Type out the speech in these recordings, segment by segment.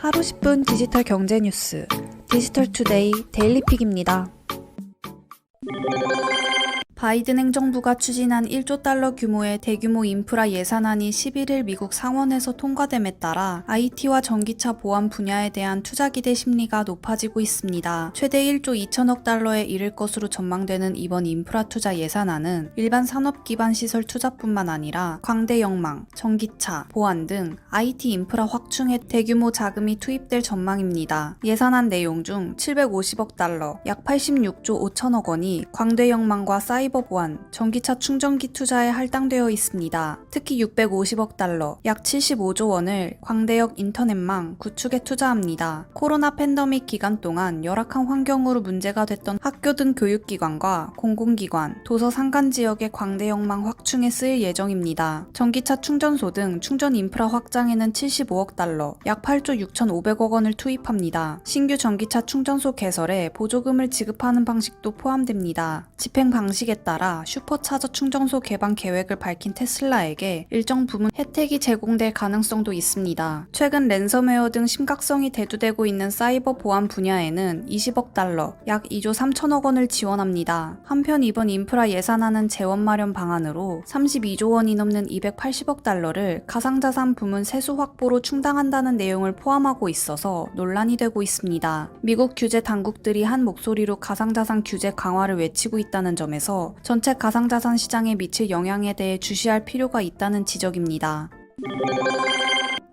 하루 10분 디지털 경제 뉴스 디지털 투데이 데일리픽입니다. 바이든 행정부가 추진한 1조 달러 규모의 대규모 인프라 예산안이 11일 미국 상원에서 통과됨에 따라 IT와 전기차 보안 분야에 대한 투자 기대 심리가 높아지고 있습니다. 최대 1조 2천억 달러에 이를 것으로 전망되는 이번 인프라 투자 예산안은 일반 산업 기반 시설 투자뿐만 아니라 광대 영망, 전기차, 보안 등 IT 인프라 확충에 대규모 자금이 투입될 전망입니다. 예산안 내용 중 750억 달러, 약 86조 5천억 원이 광대 영망과 사이버 보안, 전기차 충전기 투자에 할당되어 있습니다. 특히 650억 달러, 약 75조 원을 광대역 인터넷망 구축에 투자합니다. 코로나 팬데믹 기간 동안 열악한 환경으로 문제가 됐던 학교 등 교육기관과 공공기관, 도서 상간 지역의 광대역망 확충에 쓰일 예정입니다. 전기차 충전소 등 충전 인프라 확장에는 75억 달러, 약 8조 6,500억 원을 투입합니다. 신규 전기차 충전소 개설에 보조금을 지급하는 방식도 포함됩니다. 집행 방식에 따라 슈퍼차저 충전소 개방 계획을 밝힌 테슬라에게 일정 부분 혜택이 제공될 가능성도 있습니다. 최근 랜섬웨어 등 심각성이 대두되고 있는 사이버 보안 분야에는 20억 달러, 약 2조 3천억 원을 지원합니다. 한편 이번 인프라 예산안은 재원 마련 방안으로 32조 원이 넘는 280억 달러를 가상자산 부문 세수 확보로 충당한다는 내용을 포함하고 있어서 논란이 되고 있습니다. 미국 규제 당국들이 한 목소리로 가상자산 규제 강화를 외치고 있다는 점에서 전체 가상자산 시장에 미칠 영향에 대해 주시할 필요가 있다는 지적입니다.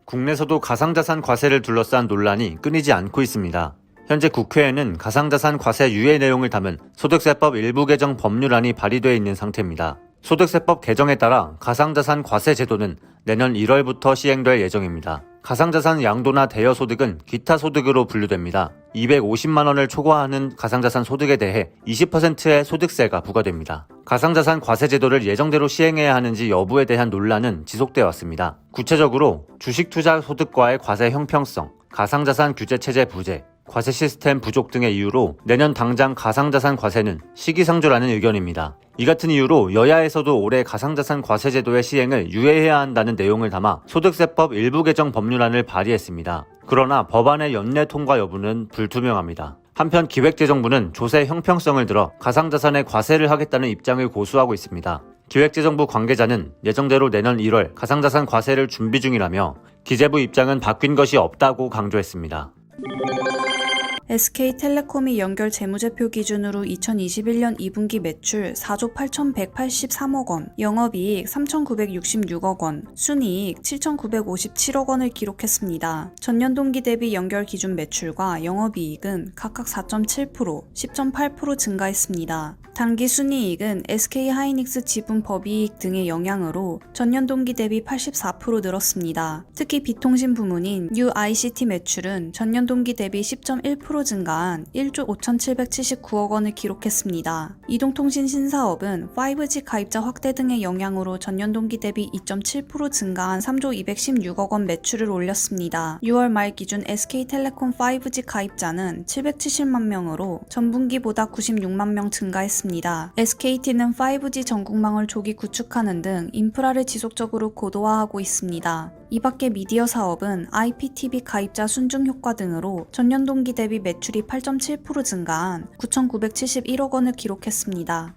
국내에서도 가상자산 과세를 둘러싼 논란이 끊이지 않고 있습니다. 현재 국회에는 가상자산 과세 유예 내용을 담은 소득세법 일부 개정 법률안이 발의되어 있는 상태입니다. 소득세법 개정에 따라 가상자산 과세 제도는 내년 1월부터 시행될 예정입니다. 가상자산 양도나 대여 소득은 기타 소득으로 분류됩니다. 250만 원을 초과하는 가상자산 소득에 대해 20%의 소득세가 부과됩니다. 가상자산 과세 제도를 예정대로 시행해야 하는지 여부에 대한 논란은 지속되어 왔습니다. 구체적으로 주식 투자 소득과의 과세 형평성, 가상자산 규제 체제 부재, 과세 시스템 부족 등의 이유로 내년 당장 가상자산 과세는 시기상조라는 의견입니다. 이 같은 이유로 여야에서도 올해 가상자산 과세 제도의 시행을 유예해야 한다는 내용을 담아 소득세법 일부 개정 법률안을 발의했습니다. 그러나 법안의 연내 통과 여부는 불투명합니다. 한편 기획재정부는 조세 형평성을 들어 가상자산에 과세를 하겠다는 입장을 고수하고 있습니다. 기획재정부 관계자는 예정대로 내년 1월 가상자산 과세를 준비 중이라며 기재부 입장은 바뀐 것이 없다고 강조했습니다. SK텔레콤이 연결 재무제표 기준으로 2021년 2분기 매출 4조 8,183억 원, 영업이익 3,966억 원, 순이익 7,957억 원을 기록했습니다. 전년 동기 대비 연결 기준 매출과 영업이익은 각각 4.7%, 10.8% 증가했습니다. 단기 순이익은 SK하이닉스 지분 법이익 등의 영향으로 전년 동기 대비 84% 늘었습니다. 특히 비통신 부문인 UICT 매출은 전년 동기 대비 10.1% 증가한 1조 5,779억 원을 기록했습니다. 이동통신 신사업은 5G 가입자 확대 등의 영향으로 전년 동기 대비 2.7% 증가한 3조 216억 원 매출을 올렸습니다. 6월 말 기준 SK텔레콤 5G 가입자는 770만 명으로 전분기보다 96만 명 증가했습니다. SKT는 5G 전국망을 조기 구축하는 등 인프라를 지속적으로 고도화하고 있습니다. 이 밖에 미디어 사업은 IPTV 가입자 순증 효과 등으로 전년 동기 대비 매출이 8.7% 증가한 9,971억 원을 기록했습니다.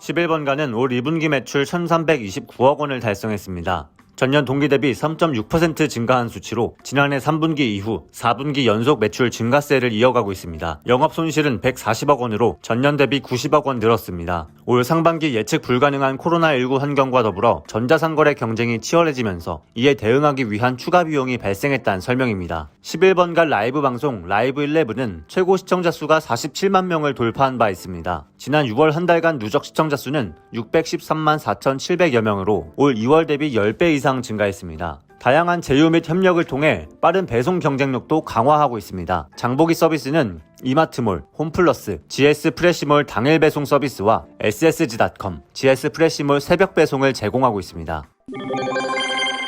11번가는 올 2분기 매출 1,329억 원을 달성했습니다. 전년 동기 대비 3.6% 증가한 수치로 지난해 3분기 이후 4분기 연속 매출 증가세를 이어가고 있습니다. 영업 손실은 140억 원으로 전년 대비 90억 원 늘었습니다. 올 상반기 예측 불가능한 코로나19 환경과 더불어 전자상거래 경쟁이 치열해지면서 이에 대응하기 위한 추가 비용이 발생했다는 설명입니다. 11번가 라이브 방송 라이브 11은 최고 시청자 수가 47만 명을 돌파한 바 있습니다. 지난 6월 한 달간 누적 시청자 수는 613만 4,700여 명으로 올 2월 대비 10배 이상 증가했습니다. 다양한 제휴 및 협력을 통해 빠른 배송 경쟁력도 강화하고 있습니다. 장보기 서비스는 이마트몰, 홈플러스, GS 프레시몰 당일 배송 서비스와 SSG.com, GS 프레시몰 새벽 배송을 제공하고 있습니다.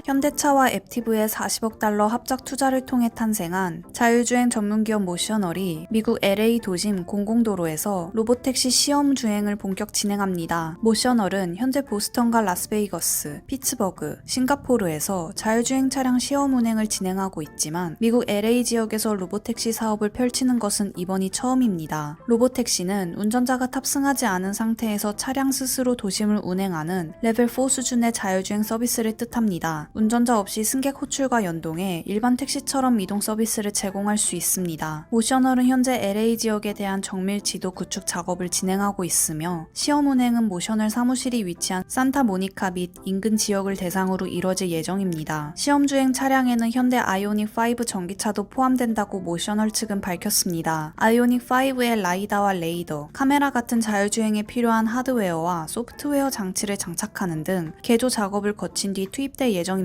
현대차와 앱티브의 40억 달러 합작 투자를 통해 탄생한 자율주행 전문기업 모셔널이 미국 LA 도심 공공도로에서 로보택시 시험 주행을 본격 진행합니다. 모셔널은 현재 보스턴과 라스베이거스, 피츠버그, 싱가포르에서 자율주행 차량 시험 운행을 진행하고 있지만 미국 LA 지역에서 로보택시 사업을 펼치는 것은 이번이 처음입니다. 로보택시는 운전자가 탑승하지 않은 상태에서 차량 스스로 도심을 운행하는 레벨 4 수준의 자율주행 서비스를 뜻합니다. 운전자 없이 승객 호출과 연동해 일반 택시처럼 이동 서비스를 제공할 수 있습니다. 모셔널은 현재 LA 지역에 대한 정밀 지도 구축 작업을 진행하고 있으며 시험 운행은 모셔널 사무실이 위치한 산타모니카 및 인근 지역을 대상으로 이뤄질 예정입니다. 시험 주행 차량에는 현대 아이오닉 5 전기차도 포함된다고 모셔널 측은 밝혔습니다. 아이오닉 5의 라이다와 레이더, 카메라 같은 자율주행에 필요한 하드웨어와 소프트웨어 장치를 장착하는 등 개조 작업을 거친 뒤 투입될 예정입니다.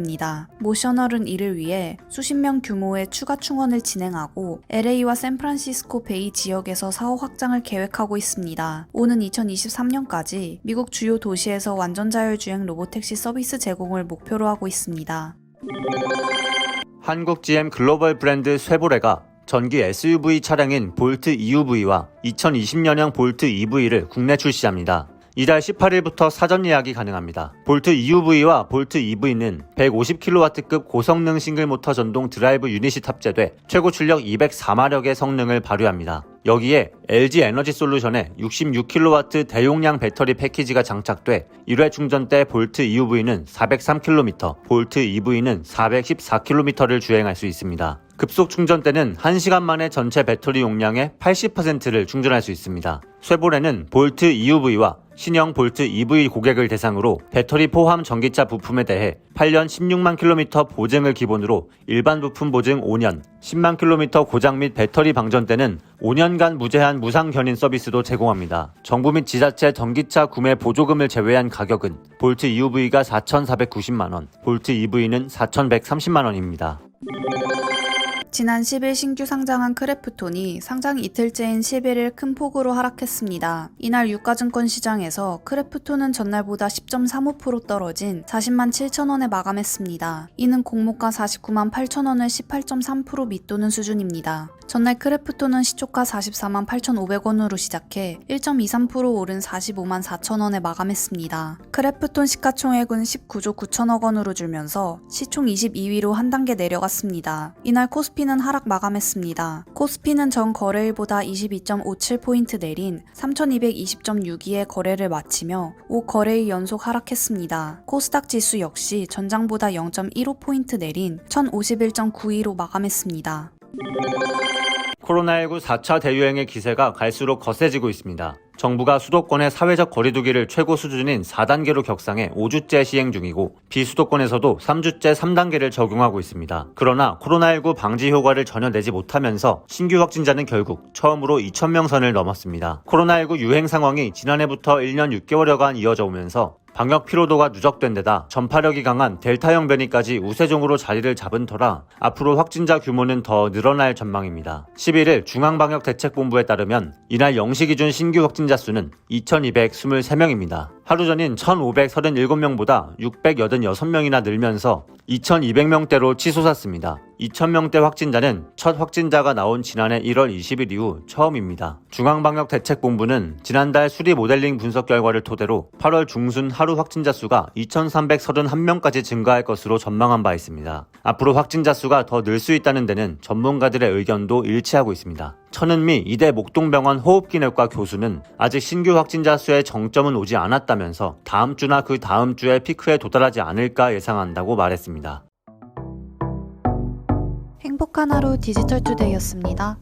모셔널은 이를 위해 수십 명 규모의 추가 충원을 진행하고 LA와 샌프란시스코 베이 지역에서 사업 확장을 계획하고 있습니다. 오는 2023년까지 미국 주요 도시에서 완전 자율주행 로보택시 서비스 제공을 목표로 하고 있습니다. 한국 GM 글로벌 브랜드 쇠보레가 전기 SUV 차량인 볼트 EUV와 2020년형 볼트 EV를 국내 출시합니다. 이달 18일부터 사전 예약이 가능합니다. 볼트 EUV와 볼트 EV는 150kW급 고성능 싱글모터 전동 드라이브 유닛이 탑재돼 최고 출력 204마력의 성능을 발휘합니다. 여기에 LG 에너지 솔루션의 66kW 대용량 배터리 패키지가 장착돼 1회 충전 때 볼트 EUV는 403km, 볼트 EV는 414km를 주행할 수 있습니다. 급속 충전 때는 1시간 만에 전체 배터리 용량의 80%를 충전할 수 있습니다. 쇠볼에는 볼트 EUV와 신형 볼트 EV 고객을 대상으로 배터리 포함 전기차 부품에 대해 8년 16만 킬로미터 보증을 기본으로 일반 부품 보증 5년, 10만 킬로미터 고장 및 배터리 방전 때는 5년간 무제한 무상 견인 서비스도 제공합니다. 정부 및 지자체 전기차 구매 보조금을 제외한 가격은 볼트 EUV가 4,490만 원, 볼트 EV는 4,130만 원입니다. 지난 10일 신규 상장한 크래프톤이 상장 이틀째인 11일 큰 폭으로 하락했습니다. 이날 유가증권 시장에서 크래프톤은 전날보다 10.35% 떨어진 40만 7천 원에 마감했습니다. 이는 공모가 49만 8천 원을 18.3% 밑도는 수준입니다. 전날 크래프톤은 시초가 44만 8,500원으로 시작해 1.23% 오른 45만 4천 원에 마감했습니다. 크래프톤 시가총액은 19조 9천억 원으로 줄면서 시총 22위로 한 단계 내려갔습니다. 이날 코스피는 하락 마감했습니다. 코스피는 전 거래일보다 22.57포인트 내린 3,220.62의 거래를 마치며 5거래일 연속 하락했습니다. 코스닥 지수 역시 전장보다 0.15포인트 내린 1,051.92로 마감했습니다. 코로나19 4차 대유행의 기세가 갈수록 거세지고 있습니다. 정부가 수도권의 사회적 거리두기를 최고 수준인 4단계로 격상해 5주째 시행 중이고 비수도권에서도 3주째 3단계를 적용하고 있습니다. 그러나 코로나19 방지 효과를 전혀 내지 못하면서 신규 확진자는 결국 처음으로 2,000명 선을 넘었습니다. 코로나19 유행 상황이 지난해부터 1년 6개월여간 이어져 오면서 방역 피로도가 누적된 데다 전파력이 강한 델타형 변이까지 우세종으로 자리를 잡은 터라 앞으로 확진자 규모는 더 늘어날 전망입니다. 11일 중앙방역대책본부에 따르면 이날 0시 기준 신규 확진자 수는 2,223명입니다. 하루 전인 1,537명보다 686명이나 늘면서 2,200명대로 치솟았습니다. 2,000명대 확진자는 첫 확진자가 나온 지난해 1월 20일 이후 처음입니다. 중앙방역대책본부는 지난달 수리 모델링 분석 결과를 토대로 8월 중순 하루 확진자 수가 2,331명까지 증가할 것으로 전망한 바 있습니다. 앞으로 확진자 수가 더 늘 수 있다는 데는 전문가들의 의견도 일치하고 있습니다. 천은미 이대 목동병원 호흡기내과 교수는 아직 신규 확진자 수의 정점은 오지 않았다면서 다음 주나 그 다음 주에 피크에 도달하지 않을까 예상한다고 말했습니다. 행복한 하루 디지털 투데이였습니다.